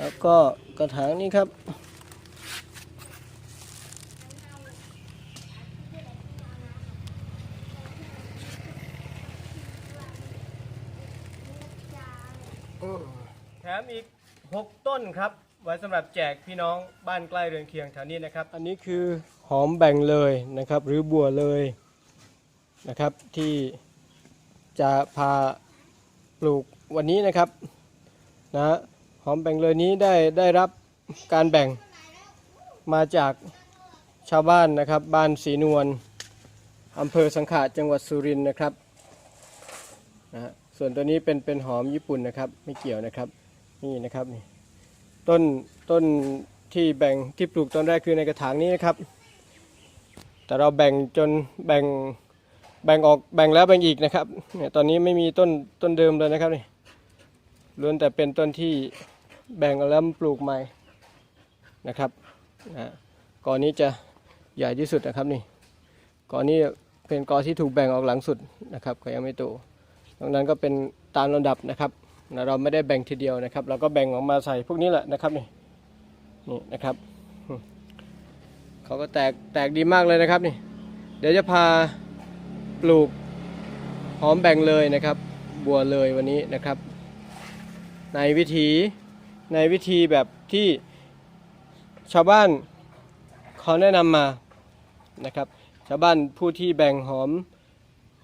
แล้วก็กระถางนี้ครับ แถมอีก 6 ต้นครับ ไว้สำหรับแจกพี่น้องบ้านใกล้เรือนเคียงแถวนี้นะครับ อันนี้คือหอมแบ่งเลยนะครับ หรือบัวเลยนะครับที่จะพาปลูกวันนี้นะครับนะ หอมแบ่งเลยนี้ได้ได้รับการแบ่งมาจากชาวบ้านนะครับบ้านศรีนวลอำเภอสังขะจังหวัดสุรินทร์นะครับนะฮะส่วนตัวนี้เป็นเป็นหอมญี่ปุ่นนะครับไม่เกี่ยวนะครับนี่นะครับนี่ต้นต้นที่แบ่งที่ปลูกตอนแรกคือในกระถางนี้นะครับ แต่เราแบ่งจนแบ่งแบ่งออกแบ่งแล้วแบ่งอีกนะครับเนี่ยตอนนี้ไม่มีต้นต้นเดิมเลยนะครับนี่ ล้วนแต่เป็นต้นที่แบ่งแล้วปลูกใหม่นะครับนะกอนี้จะใหญ่ที่สุดนะครับนี่กอนี้เป็นกอที่ถูกแบ่งออกหลังสุดนะครับก็ยังไม่โตตรงนั้นก็เป็นตามลำดับนะครับนะเราไม่ได้แบ่งทีเดียวนะครับ เราก็แบ่งออกมาใส่พวกนี้แหละนะครับนี่นี่นะครับเขาก็แตกแตกดีมากเลยนะครับนี่ เดี๋ยวจะพาปลูกหอมแบ่งเลยนะครับ บัวเลยวันนี้นะครับ ในวิธีในวิธีแบบที่ชาวบ้านเขาแนะนำมานะครับ ชาวบ้านผู้ที่แบ่งหอม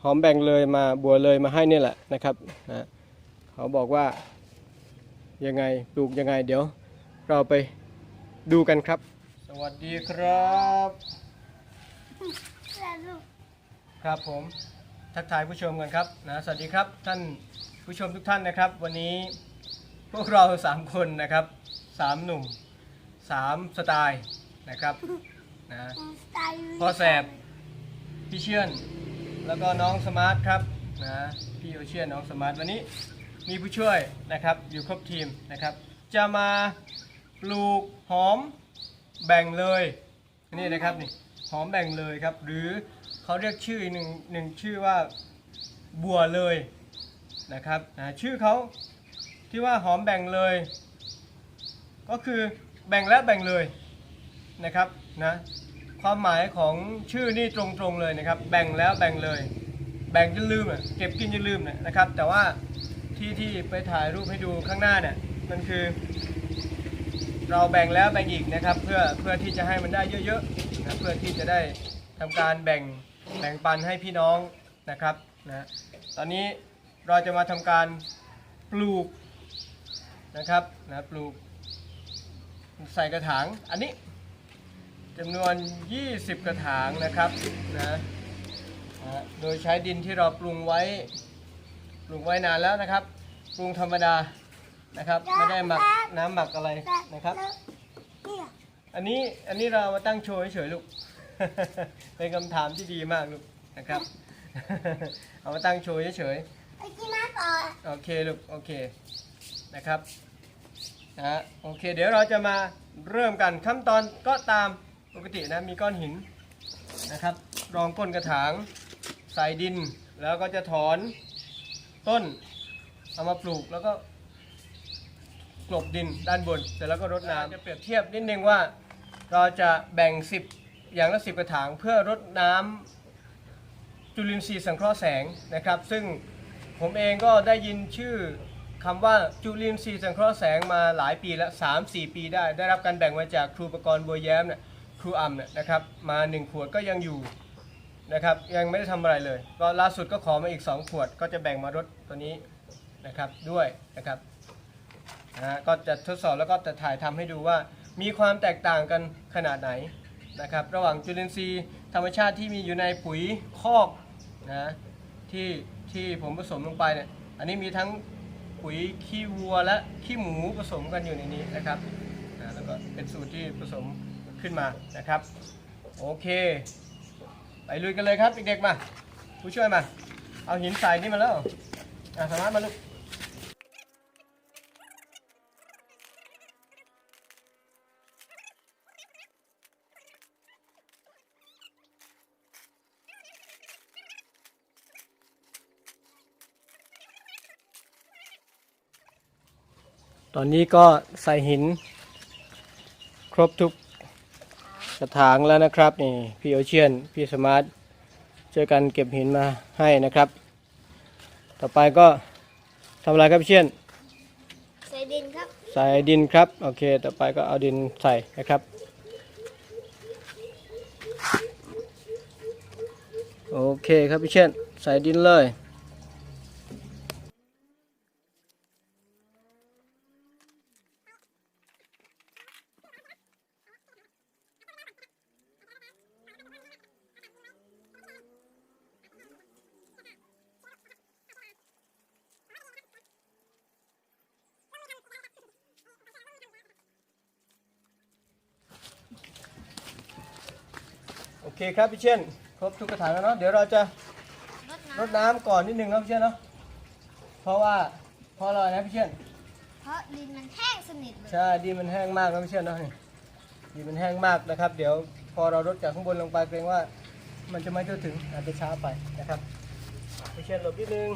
หอมแบ่งเลยมาบัวเลยมาให้นี่แหละนะครับนะเขาบอกว่ายังไงปลูกยังไงเดี๋ยวเราไปดูกันครับ สวัสดีครับครับผมทักทายผู้ชมกันครับนะสวัสดีครับท่านผู้ชมทุกท่านนะครับ วันนี้พ วกเราสามคนนะครับสามหนุ่มสามสไตล์นะครับนะพ่อแสบพี่เชื่อนแล้วก็น้องสมาร์ทครับนะพี่โอเชียนน้องสมาร์ทวันนี้มีผู้ช่วยนะครับอยู่ครบทีมนะครับ จะมาปลูกหอมแบ่งเลยนี่นะครับนี่หอมแบ่งเลยครับ หรือเขาเรียกชื่ออีกหนึ่งหนึ่งชื่อว่าบัวเลยนะครับนะชื่อเขา ที่ว่าหอมแบ่งเลย ก็คือแบ่งและแบ่งเลยนะครับนะความหมายของชื่อนี่ตรงๆเลยนะครับ แบ่งแล้วแบ่งเลย แบ่งจนลืมอะเก็บกินจนลืมเนี่ยนะครับ แต่ว่าที่ที่ไปถ่ายรูปให้ดูข้างหน้าเนี่ยมันคือ เราแบ่งแล้วแบ่งอีกนะครับ เพื่อเพื่อที่จะให้มันได้เยอะๆนะเพื่อที่จะได้ทำการแบ่งแบ่งปันให้พี่น้องนะครับนะตอนนี้เราจะมาทำการปลูก นะครับนะปลูกใส่กระถางอันนี้จำนวน 20 กระถางนะครับนะนะโดยใช้ดินที่เราปรุงไว้ปรุงไว้นานแล้วนะครับ ปรุงธรรมดานะครับไม่ได้หมักน้ำหมักอะไรนะครับ อันนี้อันนี้เรามาตั้งโชว์เฉยๆลูก เป็นคำถามที่ดีมากลูกนะครับ เอามาตั้งโชว์เฉยๆโอเคลูกโอเคนะครับ นะฮะโอเค เดี๋ยวเราจะมาเริ่มกันขั้นตอนก็ตามปกตินะมีก้อนหินนะครับ รองก้นกระถางใส่ดิน แล้วก็จะถอนต้นเอามาปลูกแล้วก็กลบดินด้านบน เสร็จแล้วก็รดน้ำจะเปรียบเทียบนิดนึงว่าเราจะแบ่ง 10 อย่างละ 10 กระถางเพื่อรดน้ำจุลินทรีย์สังเคราะห์แสงนะครับ ซึ่งผมเองก็ได้ยินชื่อ คำว่าจุลินทรีย์สังเคราะห์แสงมาหลายปีแล้ว3-4 ปีได้ ได้รับการแบ่งมาจากครูประกรณ์บัวแย้มเนี่ยครูอ่ำเนี่ยนะครับมา 1 ขวดก็ยังอยู่นะครับยังไม่ได้ทำอะไรเลยก็ล่าสุดก็ขอมาอีก 2 ขวด ก็จะแบ่งมารถตัวนี้นะครับด้วยนะครับนะฮะก็จะทดสอบแล้วก็จะถ่ายทำให้ดูว่า มีความแตกต่างกันขนาดไหนนะครับระหว่างจุลินทรีย์ธรรมชาติที่มีอยู่ในปุ๋ยคอกนะที่ที่ผมผสมลงไปเนี่ยอันนี้มีทั้ง ปุ๋ยขี้วัวและขี้หมูผสมกันอยู่ในนี้นะครับแล้วก็เป็นสูตรที่ผสมขึ้นมานะครับ โอเค ไปลุยกันเลยครับเด็กๆมา ผู้ช่วยมา เอาหินใส่นี่มาแล้วสามารถมาลูก ตตอนนี้ก็ใส่หิน ครบทุกกระถางแล้วนะครับนี่พี่โอเชียน พี่สมาร์ทช่วยกันเก็บหินมาให้นะครับ ต่อไปก็ทำอะไรครับพี่เชียน ใส่ดินครับ ใส่ดินครับ โอเค ต่อไปก็เอาดินใส่นะครับ โอเคครับพี่เชนใส่ดินเลย คครับพี่เชนครบทุกกระถางแล้วเนาะเดี๋ยวเราจะรดรดน้ำน้ำก่อนนิดนึงนะพี่เชนเนาะเพราะว่าเพราะอะไรนะพี่เชนเพราะดินมันแห้งสนิทเลยใช่ดินมันแห้งมากนะพี่เชนเนาะนี่ดินมันแห้งมากนะครับ เดี๋ยวพอเรารดจากข้างบนลงไปเกรงว่า มันจะไม่ทั่วถึงอาจจะช้าไปนะครับพี่เชนหลบนิดนึง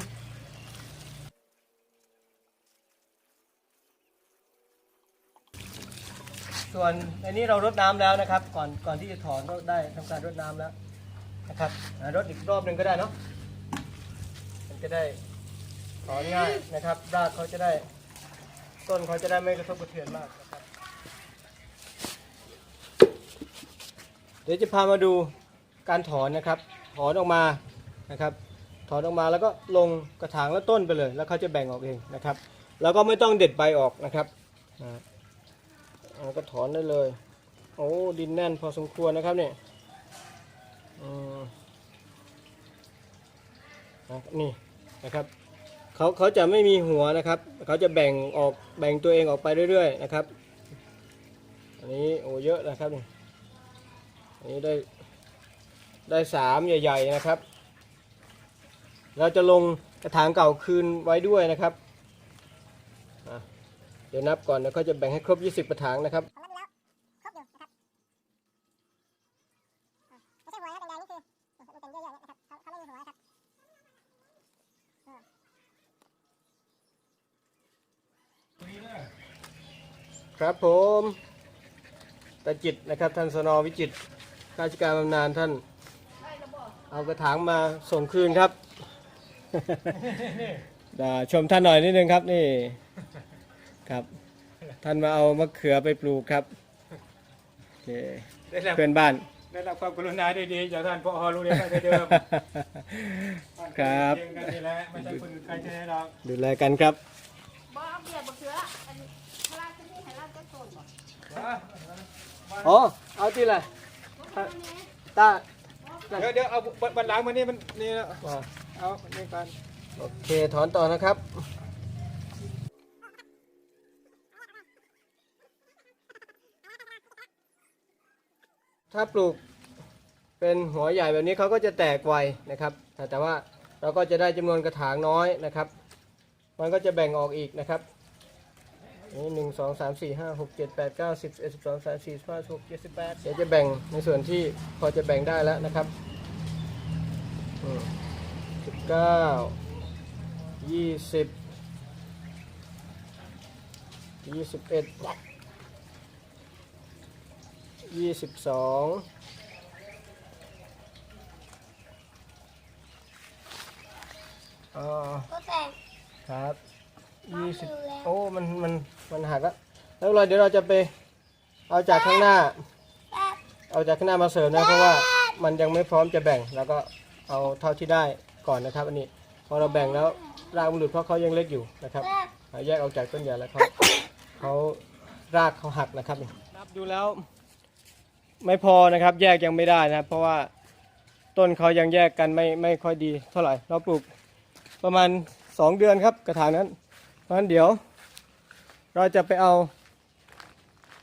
ส่วนในนี้เรารดน้ำแล้วนะครับ ก่อนก่อนที่จะถอนก็ได้ทำการรดน้ำแล้วนะครับรดอีกรอบหนึ่งก็ได้เนาะมันจะได้ถอนง่ายนะครับ รากเขาจะได้ ต้นเขาจะได้ไม่กระทบกระเทือนมากนะครับ เดี๋ยวจะพามาดูการถอนนะครับ ถอนออกมานะครับถอนออกมาแล้วก็ลงกระถางแล้วต้นไปเลย แล้วเขาจะแบ่งออกเองนะครับ แล้วก็ไม่ต้องเด็ดใบออกนะครับ อ่าอ่าก็ถอนได้เลย โอ้ ดินแน่นพอสมควรนะครับเนี่ยนี่นะครับเขาเขาจะไม่มีหัวนะครับ เขาจะแบ่งออกแบ่งตัวเองออกไปเรื่อยๆนะครับ อันนี้โอ้เยอะนะครับนี่อันนี้ได้ได้สามใหญ่ ๆนะครับ เราจะลงกระถางเก่าคืนไว้ด้วยนะครับ เดี๋ยวนับก่อนแล้วก็จะแบ่งให้ครบ 20 กระถางนะครับครับอะไม่ใช่หัวนะแดงนะครับครับผมตาจิตนะครับท่านสนวิจิตรข้าราชการบำนาญท่าน เอากระถางมาส่งคืนครับด่าชมท่านหน่อยนิดนึงครับนี่ ครับ ท่านมาเอามะเขือไปปลูกครับโอเคได้รับเพื่อนบ้าน ได้รับความกรุณาได้ดีจากท่านพอโรงเรียนตั้งแต่เดิมครับ เรียนกันนี่แหละไม่ใช่คนอื่นใครที่ไหนหรอกดูแลกันครับ บ่เอาเบียร์บ่เขืออันพลาที่นี่ให้เราจะโซนบ่อ๋อ เอาที่ละตาเดี๋ยวเดี๋ยวเอาบันหลังมานี่มันนี่นะอ่าเอานี่กัน โอเค ถอนต่อนะครับ ถ้าปลูกเป็นหัวใหญ่แบบนี้เขาก็จะแตกไวนะครับแต่แต่ว่าเราก็จะได้จำนวนกระถางน้อยนะครับ มันก็จะแบ่งออกอีกนะครับนี่หนึ่งสองสามสี่ห้าหกเจ็ดแปดเก้าสิบเอ็ดสิบสองสามสี่สิบห้าหกเจ็ดสิบแปดเดี๋ยวจะแบ่งในส่วนที่พอจะแบ่งได้แล้วนะครับสิบเก้ายี่สิบยี่สิบเอ็ด ยี่สิบสองอ๋อก็แตกครับยี่สิบโอ้มันมันมันหักแล้วแล้วเราเดี๋ยวเราจะไปเอาจากข้างหน้า เอาจากข้างหน้ามาเสริมนะเพราะว่ามันยังไม่พร้อมจะแบ่งแล้วก็เอาเท่าที่ได้ก่อนนะครับ อันนี้พอเราแบ่งแล้วรากมันหลุดเพราะเขายังเล็กอยู่นะครับแป๊บเอาแยกออกจากต้นใหญ่แล้วเขาเขารากเขาหักนะครับนับดูแล้ว ไม่พอนะครับ แยกยังไม่ได้นะครับ เพราะว่าต้นเขายังแยกกันไม่ไม่ค่อยดีเท่าไหร่ เราปลูกประมาณสองเดือนครับกระถางนั้น เพราะฉะนั้นเดี๋ยว เราจะไปเอา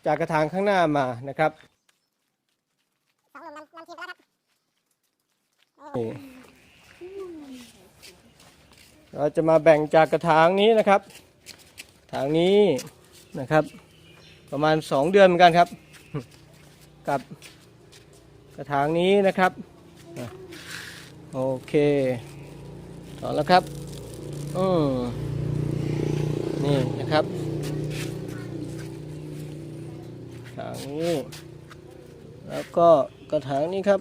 จากกระถางข้างหน้ามานะครับนี่เราจะมาแบ่งจากกระถางนี้นะครับ ถางนี้นะครับ ประมาณสองเดือนเหมือนกันครับ กับกระถางนี้นะครับ โอเคต่อแล้วครับ อืมนี่นะครับถางนี้ แล้วก็กระถางนี้ครับ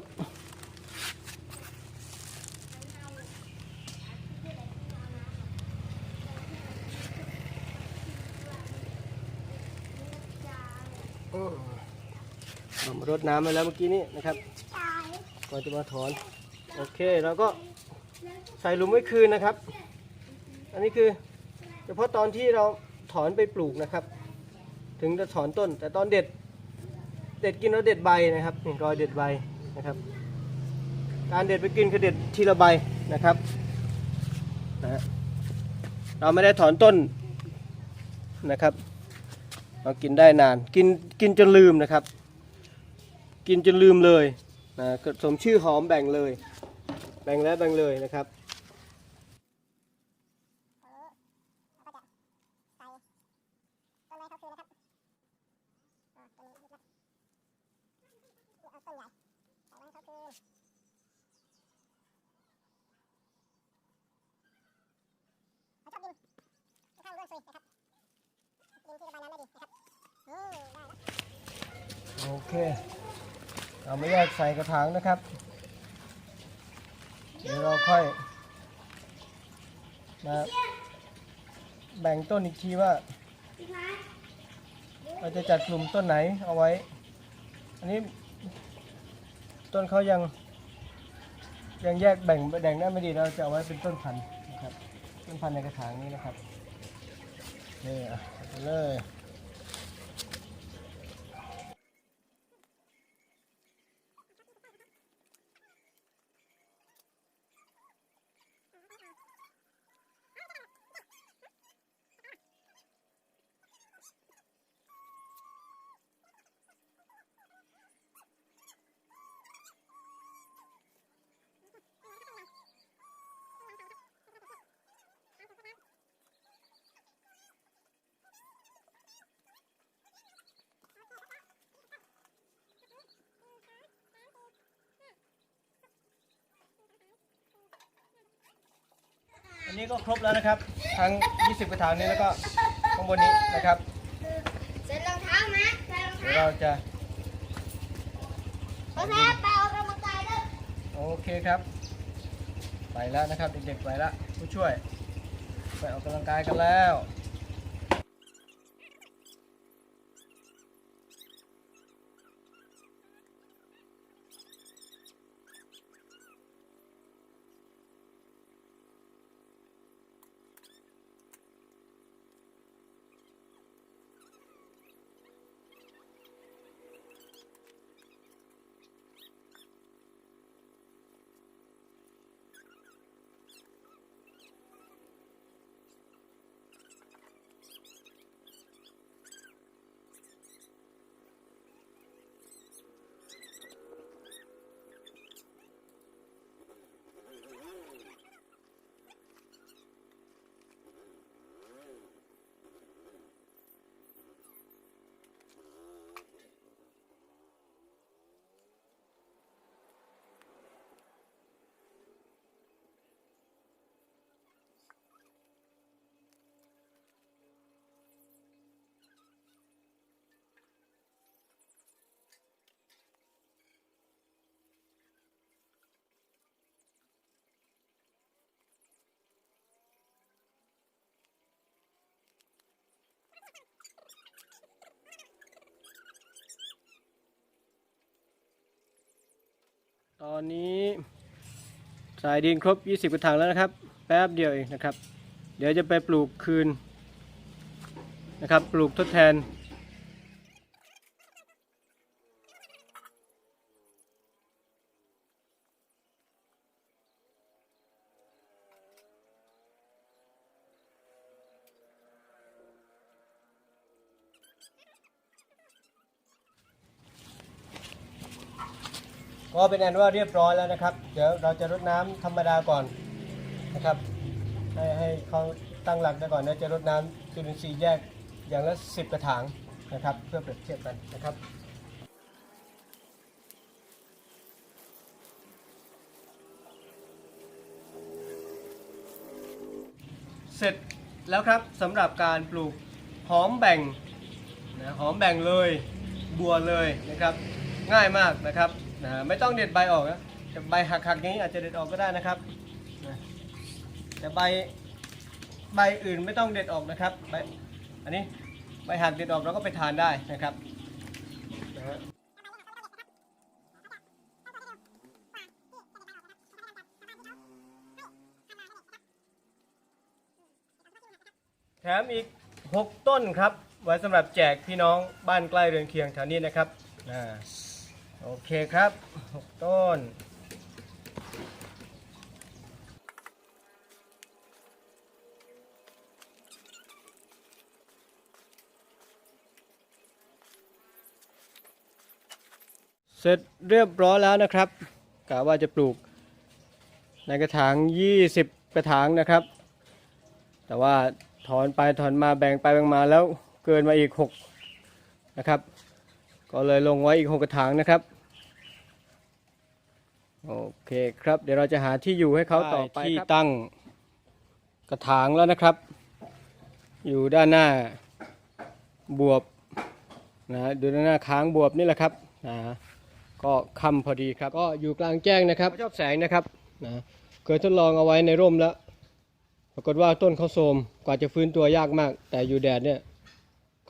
รดน้ำไปแล้วเมื่อกี้นี้นะครับก่อนจะมาถอน โอเคเราก็ใส่หลุมไว้คืนนะครับ อันนี้คือเฉพาะตอนที่เราถอนไปปลูกนะครับ ถึงจะถอนต้น แต่ตอนเด็ด เด็ดกินแล้วเด็ดใบนะครับนี่รอยเด็ดใบนะครับ การเด็ดไปกินคือเด็ดทีละใบนะครับนะฮะเราไม่ได้ถอนต้นนะครับ เรากินได้นาน กินกินจนลืมนะครับ กินจนลืมเลยนะก็สมชื่อหอมแบ่งเลย แบ่งแล้วแบ่งเลยนะครับโอเค เราไม่แยกใส่กระถางนะครับ เดี๋ยวเราค่อยมาแบ่งต้นอีกทีว่า เราจะจัดกลุ่มต้นไหนเอาไว้ อันนี้ต้นเขายัง ยังแยกแบ่งแบ่งได้ไม่ดีเราจะเอาไว้เป็นต้นพันธุ์นะครับ ต้นพันธุ์ในกระถางนี้นะครับนี่อะเอาไปเลย นนี้ก็ครบแล้วนะครับ ทั้ง 20 กระถางนี้แล้วก็ข้างบนนี้นะครับเสร็จรองเท้านะใส่รองเดี๋ยวเท้าเราจะรองเท้าไปออกกำลังกายด้วยโอเคครับ ไปแล้วนะครับเด็กๆไปแล้วผู้ช่วย ไปออกกำลังกายกันแล้ว ตอนนี้สายดินครบ 20กระถางแล้วนะครับ แป๊บเดียวเองนะครับ เดี๋ยวจะไปปลูกคืนนะครับ ปลูกทดแทน ก็เป็นอันว่าเรียบร้อยแล้วนะครับ เดี๋ยวเราจะรดน้ำธรรมดาก่อนนะครับ ให้ให้เขาตั้งหลักได้ก่อนแล้วจะรดน้ำจุลินทรีย์แยกอย่างละ 10 กระถางนะครับ เพื่อเปรียบเทียบกันนะครับเสร็จแล้วครับสำหรับการปลูกหอมแบ่งนะหอมแบ่งเลยบัวเลยนะครับ ง่ายมากนะครับ นะไม่ต้องเด็ดใบออกนะแต่ใบหักๆอย่างนี้อาจจะเด็ดออกก็ได้นะครับนะแต่ใบใบอื่นไม่ต้องเด็ดออกนะครับใบอันนี้ใบหักเด็ดออกเราก็ไปทานได้นะครับนะฮะแถมอีก 6 ต้นครับ ไว้สำหรับแจกพี่น้องบ้านใกล้เรือนเคียงแถวนี้นะครับอ่า โอเคครับ6ต้น เสร็จเรียบร้อยแล้วนะครับกะว่าจะปลูก ในกระถาง 20 กระถางนะครับ แต่ว่าถอนไปถอนมาแบ่งไปแบ่งมาแล้วเกินมาอีก 6 นะครับ ก็เลยลงไว้อีก6กกระถางนะครับ โอเคครับ เดี๋ยวเราจะหาที่อยู่ให้เขาต่อไปที่ตั้งกระถางแล้วนะครับ อยู่ด้านหน้าบวบนะดูด้านหน้าค้างบวบนี่แหละครับนะก็ค่ำพอดีครับ ก็อยู่กลางแจ้งนะครับชอบแสงนะครับนะเคยทดลองเอาไว้ในร่มแล้ว ปรากฏว่าต้นเขาโทมกว่าจะฟื้นตัวยากมาก แต่อยู่แดดเนี่ย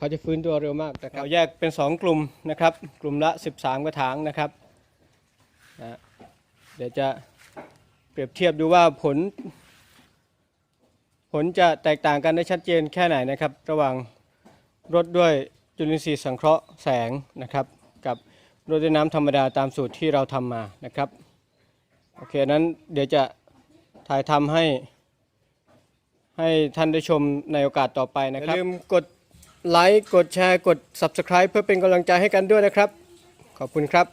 เขาจะฟื้นตัวเร็วมากนะครับเราแยกเป็น 2 กลุ่มนะครับ กลุ่มละ 13 กระถางนะครับนะเดี๋ยวจะเปรียบเทียบดูว่าผล ผลจะแตกต่างกันได้ชัดเจนแค่ไหนนะครับ ระหว่างรดด้วยจุลินทรีย์สังเคราะห์แสงนะครับ กับรดด้วยน้ำธรรมดาตามสูตรที่เราทำมานะครับโอเคนั้นเดี๋ยวจะถ่ายทำให้ให้ท่านได้ชมในโอกาสต่อไปนะครับอย่าลืมกด ไลค์ กดแชร์ กด Subscribe เพื่อเป็นกำลังใจให้กันด้วยนะครับ ขอบคุณครับ